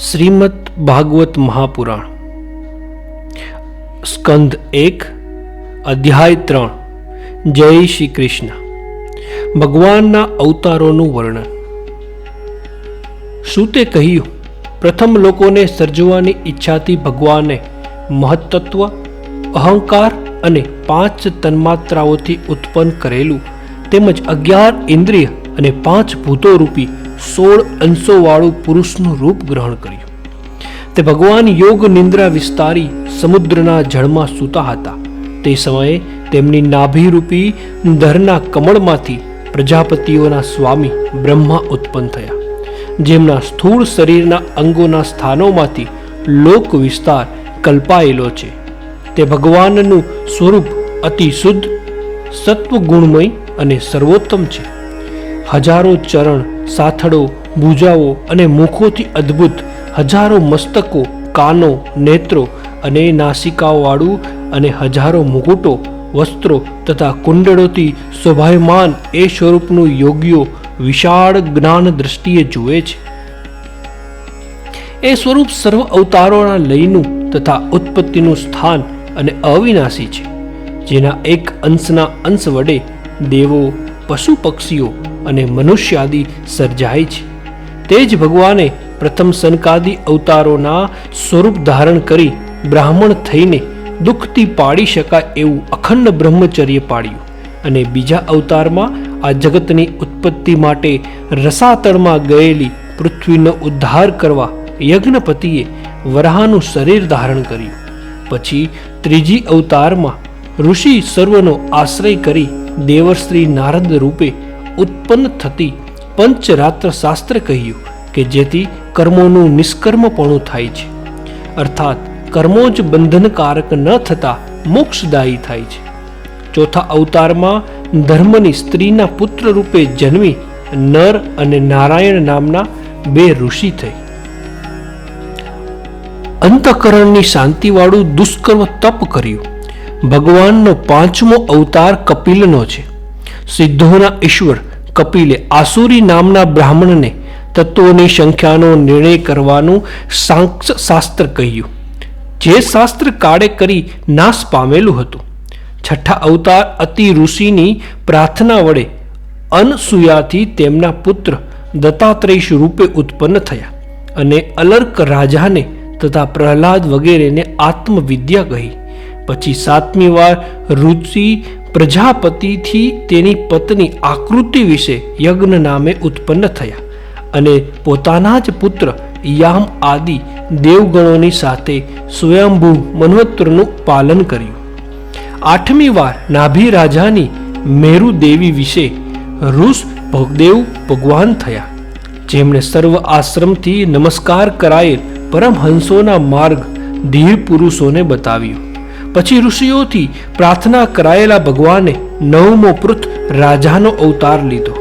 શ્રીમદ ભાગવત મહાપુરાણ. સ્કંદ એક, અધ્યાય ત્રણ, જય શ્રી કૃષ્ણ. ભગવાનના અવતારોનું વર્ણન. સુતે કહ્યું, પ્રથમ લોકોને સર્જવાની ઈચ્છાથી ભગવાને મહત્તત્વ, અહંકાર અને પાંચ તન્માત્રાઓથી ઉત્પન્ન કરેલું તેમજ અગિયાર ઇન્દ્રિય અને પાંચ ભૂતો રૂપી સોળ અંશોવાળું પુરુષનું રૂપ ગ્રહણ કર્યું. તે ભગવાન યોગ નિંદ્રા વિસ્તારી સમુદ્રના જળમાં સૂતા હતા. તે સમયે તેમની નાભિરૂપી ધરના કમળમાંથી પ્રજાપતિઓના સ્વામી બ્રહ્મા ઉત્પન્ન થયા. જેમના સ્થૂળ શરીરના અંગોના સ્થાનોમાંથી લોક વિસ્તાર કલ્પાયેલો છે. તે ભગવાનનું સ્વરૂપ અતિ શુદ્ધ, સત્વગુણમય અને સર્વોત્તમ છે. હજારો ચરણ, સાથળો, ભૂજાઓ અને મુખોથી અદ્ભુત હજારો મસ્તકો, કાનો, નેત્રો અને નાસિકાઓવાળું અને હજારો મુકુટો, વસ્ત્રો તથા કુંડળોથી શોભાયમાન એ સ્વરૂપનું યોગીઓ વિશાળ જ્ઞાન દ્રષ્ટિએ જુએ છે. એ સ્વરૂપ સર્વ અવતારોના લયનું તથા ઉત્પત્તિનું સ્થાન અને અવિનાશી છે. જેના એક અંશના અંશ વડે દેવો, પશુ પક્ષીઓ અને મનુષ્ય આદિ સર્જાય છે. તે જ ભગવાને પ્રથમ સનકાદી અવતારોના સ્વરૂપ ધારણ કરી બ્રાહ્મણ થઈને દુઃખથી પાડી શકાય એવું અખંડ બ્રહ્મચર્ય પાડ્યું અને બીજા અવતારમાં આ જગતની ઉત્પત્તિ માટે રસાતળમાં ગયેલી પૃથ્વીનો ઉદ્ધાર કરવા યજ્ઞપતિએ વરાહનું શરીર ધારણ કર્યું. પછી ત્રીજી અવતારમાં ઋષિ સર્વનો આશ્રય કરી દેવશ્રી નારદ રૂપે ઉત્પન્ન થતી પંચરાત્ર શાસ્ત્ર કહ્યું કે જેથી કર્મોનું નિષ્કર્મપણું થાય છે. અર્થાત કર્મો જ બંધનકારક ન થતા મોક્ષદાયી થાય છે. ચોથા અવતારમાં ધર્મની સ્ત્રીના પુત્ર રૂપે જન્મી નર અને નારાયણ નામના બે ઋષિ થઈ. અંતકરણની શાંતિવાળું દુષ્કર્મ તપ કર્યું. ભગવાનનો પાંચમો અવતાર કપિલનો છે. સિદ્ધોના ઈશ્વર કપિલે આસુરી નામના બ્રાહ્મણને તત્વોની સંખ્યાનો નિર્ણય કરવાનું શાસ્ત્ર કહ્યું. જે શાસ્ત્ર કાળે કરી નાશ પામેલું હતું. છઠ્ઠા અવતાર અતિ ઋષિની પ્રાર્થના વડે અનસુયાથી તેમના પુત્ર દત્તાત્રેય રૂપે ઉત્પન્ન થયા અને અલર્ક રાજાને તથા પ્રહલાદ વગેરેને આત્મવિદ્યા કહી. પછી સાતમી વાર રુચિ પ્રજાપતિથી તેની પત્ની આકૃતિ વિશે યજ્ઞ નામે ઉત્પન્ન થયા અને પોતાના જ પુત્ર યામ આદિ દેવગણોની સાથે સ્વયંભૂ મન્વત્રનું પાલન કર્યું. આઠમી વાર નાભી રાજાની મેરુ દેવી વિશે ઋષ ભગદેવ ભગવાન થયા. જેમણે સર્વ આશ્રમથી નમસ્કાર કરાયેલ પરમહંસોના માર્ગ ધીર પુરુષોને બતાવ્યો. પછી ઋષિઓથી પ્રાર્થના કરાયેલા ભગવાને નવમો પૃથ રાજાનો અવતાર લીધો.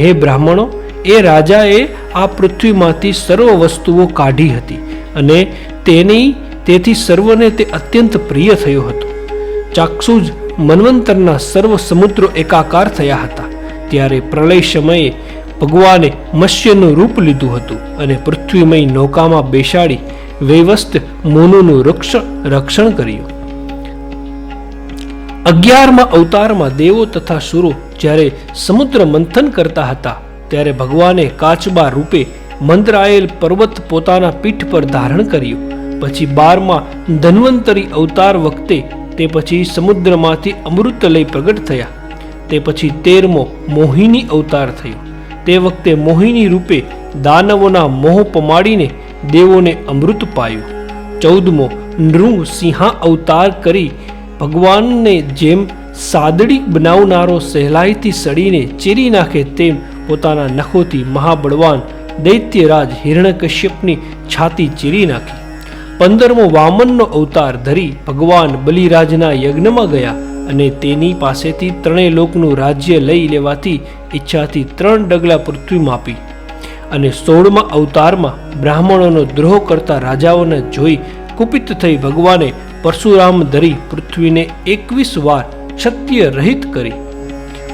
હે બ્રાહ્મણો, એ રાજાએ આ પૃથ્વીમાંથી સર્વ વસ્તુઓ કાઢી હતી અને તેની, તેથી સર્વને તે અત્યંત પ્રિય થયો હતો. ચાક્ષુજ મન્વંતરના સર્વ સમુદ્રો એકાકાર થયા હતા. ત્યારે પ્રલય સમયે ભગવાને મત્સ્યનું રૂપ લીધું હતું અને પૃથ્વીમય નૌકામાં બેસાડી વૈવસ્ત મોનુનું રક્ષણ રક્ષણ કર્યું. અગિયારમાં અવતારમાં દેવો તથા સુરો જ્યારે સમુદ્ર મંથન કરતા હતા, ત્યારે ભગવાને કાચબા રૂપે મંદરાયેલ પર્વત પોતાના પીઠ પર ધારણ કર્યું. પછી બારમાં ધન્વંતરી અવતાર વખતે તે પછી સમુદ્રમાંથી અમૃત લઈ પ્રગટ થયા. તે પછી તેરમો મોહિની અવતાર થયો. તે વખતે મોહિની રૂપે દાનવોના મોહ પમાડીને દેવોને અમૃત પાયું. ચૌદમો નૃ સિંહા અવતાર કરી ભગવાનને જેમ સાદડી બનાવનારો સહેલાઈથી સડીને ચીરી નાખે તેમ પોતાના નખોથી મહાબળવાન દૈત્યરાજ હિરણ્યકશ્યપની છાતી ચીરી નાખી. પંદરમો વામનનો અવતાર ધરી ભગવાન બલિરાજના યજ્ઞમાં ગયા અને તેની પાસેથી ત્રણેય લોકનું રાજ્ય લઈ લેવાથી ઈચ્છાથી ત્રણ ડગલા પૃથ્વી માપી અને સોળમા અવતારમાં બ્રાહ્મણોનો દ્રોહ કરતા રાજાઓને જોઈ કુપિત થઈ ભગવાને પરશુરામ ધરી પૃથ્વીને એકવીસ વાર સત્ય રહિત કરી.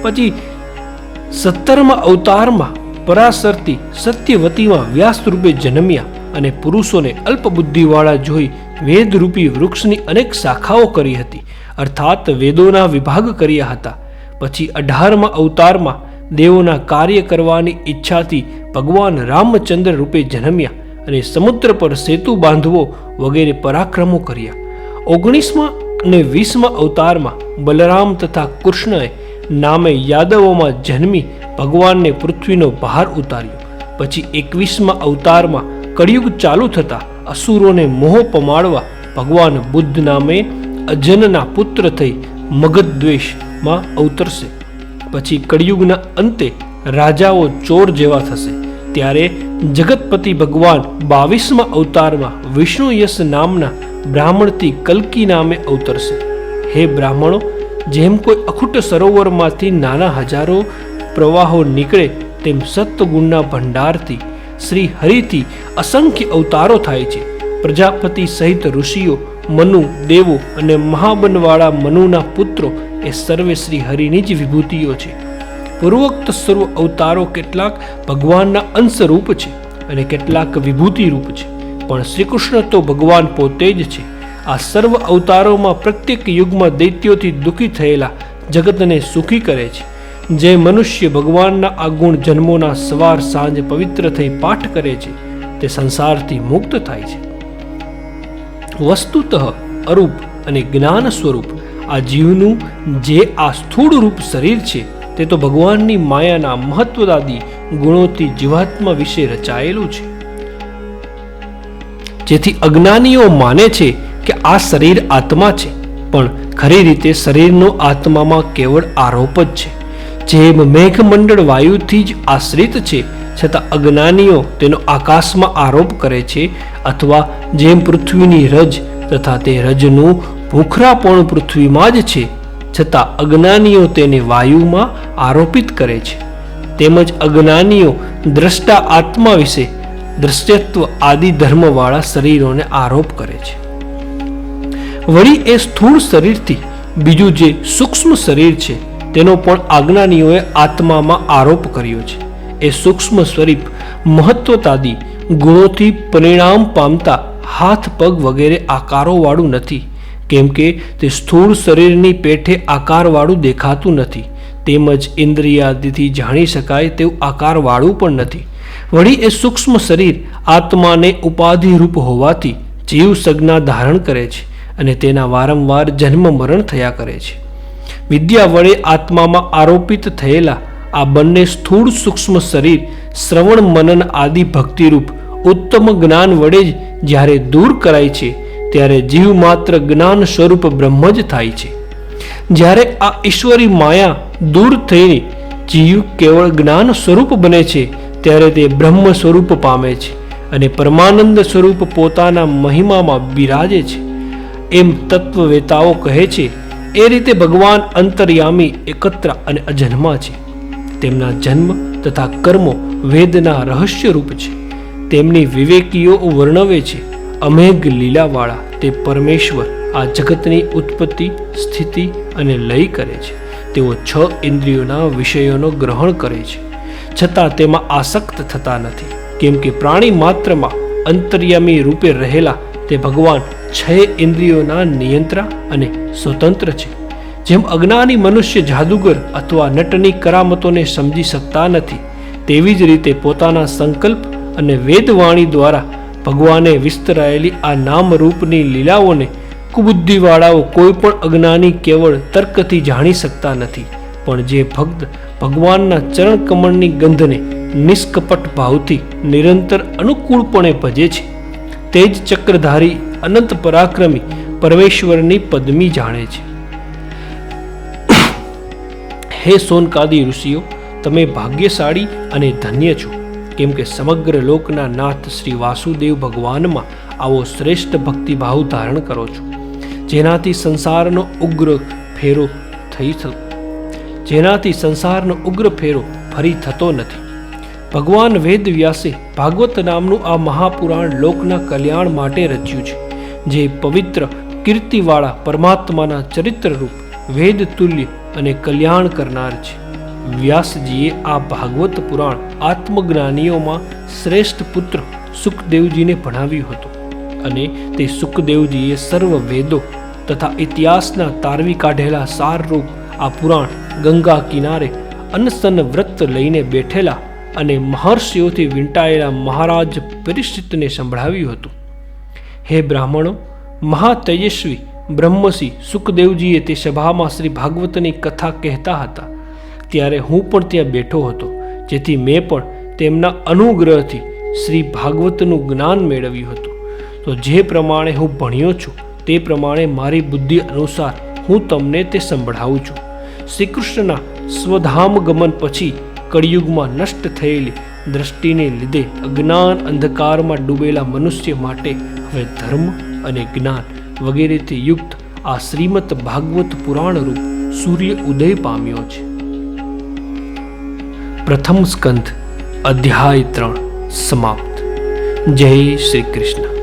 પછી સત્તરમા અવતારમાં પરાશરથી સત્યવતીમાં વ્યાસ રૂપે જન્મ્યા અને પુરુષોને અલ્પબુદ્ધિવાળા જોઈ વેદરૂપી વૃક્ષની અનેક શાખાઓ કરી હતી. અર્થાત વેદોના વિભાગ કર્યા હતા. પછી અઢારમા અવતારમાં દેવોના કાર્ય કરવાની ઈચ્છાથી ભગવાન રામચંદ્ર રૂપે જન્મ્યા અને સમુદ્ર પર સેતુ બાંધવો વગેરે પરાક્રમો કર્યા. ઓગણીસમાં અને વીસમાં અવતારમાં બલરામ તથા કૃષ્ણએ નામે યાદવોમાં જન્મી ભગવાનને પૃથ્વીનો ભાર ઉતાર્યો. પછી એકવીસમાં અવતારમાં કળિયુગ ચાલુ થતાં અસુરોને મોહ પમાડવા ભગવાન બુદ્ધ નામે અજનના પુત્ર થઈ મગધદ્વેષમાં અવતરશે. પછી કળિયુગના અંતે રાજાઓ ચોર જેવા થશે. ત્યારે જગતપતિ ભગવાન બાવીસમાં અવતારમાં વિષ્ણુ યશ નામના બ્રાહ્મણથી કલ્કી નામે અવતરશે. હે બ્રાહ્મણો, જેમ કોઈ અખૂટ સરોવરમાંથી નાના હજારો પ્રવાહો નીકળે, તેમ સત્વગુણના ભંડારથી શ્રી હરિથી અસંખ્ય અવતારો થાય છે. પ્રજાપતિ સહિત ઋષિઓ, મનુ, દેવો અને મહાબનવાળા મનુના પુત્રો એ સર્વે શ્રી હરિની જ વિભૂતિઓ છે. પૂર્વોક્ત સર્વ અવતારો કેટલાક ભગવાનના અંશરૂપ છે અને કેટલાક વિભૂતિરૂપ છે. પણ શ્રી કૃષ્ણ તો ભગવાન પોતે જ છે. આ સર્વ અવતારોમાં પ્રત્યેક યુગમાં દૈત્યોથી દુઃખી થયેલા જગતને સુખી કરે છે. જે મનુષ્ય ભગવાનના આ ગુણ જન્મોના સવાર સાંજ પવિત્ર થઈ પાઠ કરે છે, તે સંસારથી મુક્ત થાય છે. વસ્તુતઃ અરૂપ અને જ્ઞાન સ્વરૂપ આ જીવનું જે આ સ્થૂળ રૂપ શરીર છે, તે તો ભગવાનની માયાના મહત્વદાદી ગુણોથી જીવાત્મા વિશે રચાયેલું છે. જેથી અજ્ઞાનીઓ માને છે કે આ શરીર આત્મા છે, પણ ખરી રીતે શરીરનો આત્મામાં કેવળ આરોપ જ છે. જેમ મેઘમંડળ વાયુથી જ આશ્રિત છે, છતાં અજ્ઞાનીઓ તેનો આકાશમાં આરોપ કરે છે અથવા જેમ પૃથ્વીની રજ તથા તે રજનું ભૂખરાપણ પૃથ્વીમાં જ છે, છતાં અજ્ઞાનીઓ તેને વાયુમાં આરોપિત કરે છે. તેમજ અજ્ઞાનીઓ દ્રષ્ટા આત્મા વિશે દ્રશ્યત્વ આદિ ધર્મવાળા શરીરોને આરોપ કરે છે. વળી એ સ્થૂળ શરીરથી બીજું જે સૂક્ષ્મ શરીર છે, તેનો પણ આજ્ઞાનીઓએ આત્મામાં આરોપ કર્યો છે. એ સૂક્ષ્મ સ્વરૂપ મહત્વતાદી ગુણોથી પરિણામ પામતા હાથ, પગ વગેરે આકારોવાળું નથી. કેમ કે તે સ્થૂળ શરીરની પેઠે આકારવાળું દેખાતું નથી. તેમજ ઇન્દ્રિયાદિથી જાણી શકાય તેવું આકારવાળું પણ નથી. વળી એ સૂક્ષ્મ શરીર આત્માને ઉપાધિરૂપ હોવાથી જીવ સજ્ઞા ધારણ કરે છે અને તેના વારંવાર જન્મ મરણ થયા કરે છે. વિદ્યા વડે આત્મામાં આરોપિત થયેલા આ બંને સ્થૂળ સૂક્ષ્મ શરીર શ્રવણ મનન આદિ ભક્તિરૂપ ઉત્તમ જ્ઞાન વડે જ જ્યારે દૂર કરાય છે, ત્યારે જીવ માત્ર જ્ઞાન સ્વરૂપ બ્રહ્મ જ થાય છે. જ્યારે આ ઈશ્વરી માયા દૂર થઈને જીવ કેવળ જ્ઞાન સ્વરૂપ બને છે ત્યારે તે બ્રહ્મ સ્વરૂપ પામે છે અને પરમાનંદ સ્વરૂપ પોતાના મહિમામાં બિરાજે છે. એમ તત્વવેતાઓ કહે છે, એ રીતે ભગવાન અંતર્યામી એકત્ર અને અજન્મા છે. તેમના જન્મ તથા કર્મો વેદના રહસ્યરૂપ છે. તેમની વિવેકીઓ વર્ણવે છે, અમેઘ લીલાવાળા તે પરમેશ્વર આ જગતની ઉત્પત્તિ, સ્થિતિ અને લય કરે છે. તેઓ છ ઇન્દ્રિયોના વિષયોનો ગ્રહણ કરે છે. છતાં તેમાં આસક્ત થતા નથી. કેમ કે પ્રાણી માત્રમાં અંતર્યામી રૂપે રહેલા તે ભગવાન છ ઇન્દ્રિયોના નિયંત્રા અને સ્વતંત્ર છે. જેમ અજ્ઞાની મનુષ્ય જાદુગર અથવા નટની કરામતોને સમજી શકતા નથી, તેવી જ રીતે પોતાના સંકલ્પ અને વેદવાણી દ્વારા ભગવાને વિસ્તરાયેલી આ નામરૂપની લીલાઓને કુબુદ્ધિવાળાઓ કોઈ પણ અજ્ઞાની કેવળ તર્કથી જાણી શકતા નથી. પણ જે ભક્ત ભગવાનના ચરણ કમળની ગંધને નિષ્કપટ ભાવથી નિરંતર અનુકૂળપણે ભજે છે. તે જ ચક્રધારી અનંત પરાક્રમી પરમેશ્વરની પદમી જાણે છે. હે સોનકાદી ઋષિઓ, તમે ભાગ્યશાળી અને ધન્ય છો. કેમ કે સમગ્ર લોકના નાથ શ્રી વાસુદેવ ભગવાનમાં આવો શ્રેષ્ઠ ભક્તિભાવ ધારણ કરો છો. જેનાથી સંસારનો ઉગ્ર ફેરો થઈ થતો જેનાથી સંસારનો ઉગ્ર ફેરો ફરી થતો નથી. ભગવાન વેદ વ્યાસે ભાગવત નામનું આ મહાપુરાણ લોકના કલ્યાણ માટે રચ્યું છે, જે પવિત્ર કીર્તિવાળા પરમાત્માના ચરિત્રરૂપ વેદ તુલ્ય અને કલ્યાણ કરનાર છે. વ્યાસજીએ આ ભાગવત પુરાણ આત્મજ્ઞાનીઓમાં શ્રેષ્ઠ પુત્ર સુખદેવજીને ભણાવ્યું હતું અને તે સુખદેવજીએ સર્વ વેદો તથા ઇતિહાસના તારવી કાઢેલા સારરૂપ આ પુરાણ ગંગા કિનારે અનસન વ્રત લઈને બેઠેલા અને મહર્ષિઓથી વીંટાયેલા મહારાજ પરિસ્થિતને સંભળાવ્યું હતું. હે બ્રાહ્મણો, મહાતેજસ્વી બ્રહ્મસિંહ સુખદેવજીએ તે સભામાં શ્રી ભાગવતની કથા કહેતા હતા. ત્યારે હું પણ ત્યાં બેઠો હતો, જેથી મેં પણ તેમના અનુગ્રહથી શ્રી ભાગવતનું જ્ઞાન મેળવ્યું હતું. તો જે પ્રમાણે હું ભણ્યો છું, તે પ્રમાણે મારી બુદ્ધિ અનુસાર હું તમને તે સંભળાવું છું. શ્રી કૃષ્ણના સ્વધામ ગમન પછી કળિયુગમાં નષ્ટ થયેલી દ્રષ્ટિને લીધે અજ્ઞાન અંધકારમાં ડૂબેલા મનુષ્ય માટે હવે ધર્મ અને જ્ઞાન વગેરેથી યુક્ત આ શ્રીમદ ભાગવત પુરાણ રૂપ સૂર્ય ઉદય પામ્યો છે. પ્રથમ સ્કંધ અધ્યાય ત્રણ સમાપ્ત. જય શ્રી કૃષ્ણ